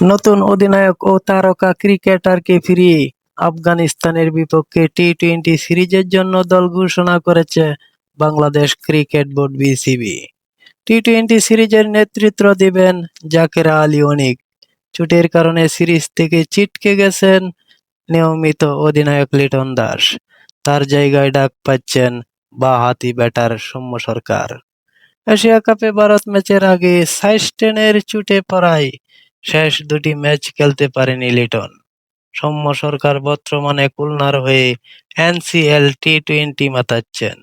নতুন অধিনায়ক ও তারকা ক্রিকেটারকে ফিরিয়ে আফগানিস্তানের বিপক্ষে টি টোয়েন্টি সিরিজের জন্য দল ঘোষণা করেছে Bangladesh cricket board BCB. T twenty সিরিজের নেতৃত্ব দিবেন জাকের আলী অনিক। চোটের কারণে সিরিজ থেকে ছিটকে গেছেন নিয়মিত অধিনায়ক লিটন দাস। তার জায়গায় ডাক পাচ্ছেন বাঁহাতি ব্যাটার সৌম্য সরকার। এশিয়া কাপে ভারত ম্যাচের আগে সাইস্টেনের চুটে পড়ায় শেষ দুটি ম্যাচ খেলতে পারেনি লিটন। সৌম্য সরকার বর্তমানে খুলনার হয়ে এনসিএল টি টোয়েন্টি মাতাচ্ছেন।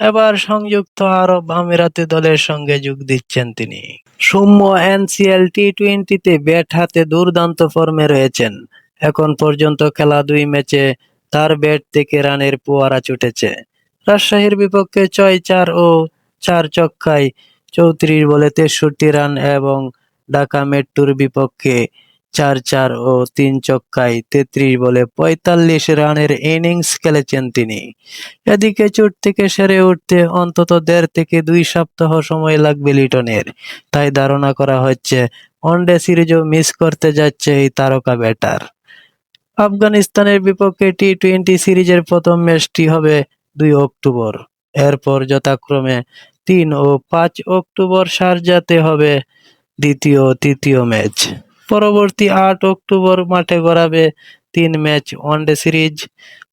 এবার সংযুক্ত আরব আমিরাতে দলের সঙ্গে যোগ দিচ্ছেন তিনি। সৌম্য এনসিএল টি টোয়েন্টিতে ব্যাট হাতে দুর্দান্ত ফর্মে রয়েছেন। এখন পর্যন্ত খেলা দুই ম্যাচে তার ব্যাট থেকে রানের পোয়ারা ছুটেছে। রাজশাহীর বিপক্ষে ছয় চার ও চার ছক্কায় চৌত্রিশ বলে তেষট্টি রান এবং ঢাকা মেট্রোর বিপক্ষে চার চার ও তিন চক্কায় তেত্রিশ বলে পঁয়তাল্লিশ রানের ইনিংস খেলেছেন তিনি। এদিকে চোট থেকে সেরে উঠতে অন্তত দেড় থেকে দুই সপ্তাহ সময় লাগবে লিটনের। তাই ধারণা করা হচ্ছে ওয়ানডে সিরিজও মিস করতে যাচ্ছে এই তারকা ব্যাটার। আফগানিস্তানের বিপক্ষে টি টোয়েন্টি সিরিজের প্রথম ম্যাচটি হবে দুই অক্টোবর। এরপর যথাক্রমে তিন ও পাঁচ অক্টোবর শারজাতে হবে দ্বিতীয়, তৃতীয় ম্যাচ। পরবর্তী আট অক্টোবর মাঠে গড়াবে তিন ম্যাচ ওয়ানডে সিরিজ।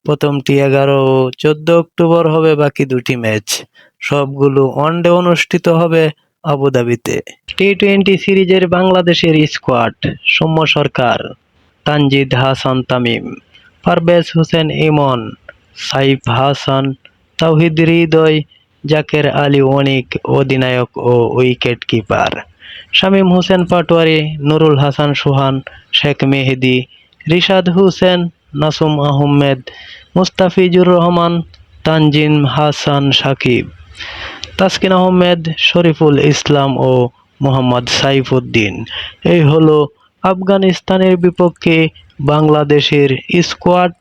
প্রথমটি এগারো ও চোদ্দ অক্টোবর হবে বাকি দুটি ম্যাচ। সবগুলো ওয়ানডে অনুষ্ঠিত হবে আবুধাবিতে। টি টোয়েন্টি সিরিজের বাংলাদেশের স্কোয়াড, সৌম্য সরকার, তানজিদ হাসান তামিম, পারভেজ হোসেন ইমন, সাইফ হাসান, তাওহিদ হৃদয়, জাকের আলী অনিক, অধিনায়ক ও উইকেট কিপার শামীম হোসেন পাটোয়ারি, নুরুল হাসান সোহান, শেখ মেহেদি, রিশাদ হুসেন, নাসুম আহমেদ, মুস্তাফিজুর রহমান, তানজিম হাসান সাকিব, তাসকিন আহমেদ, শরীফুল ইসলাম ও মোহাম্মদ সাইফুদ্দিন। এই হলো আফগানিস্তানের বিপক্ষে বাংলাদেশের স্কোয়াড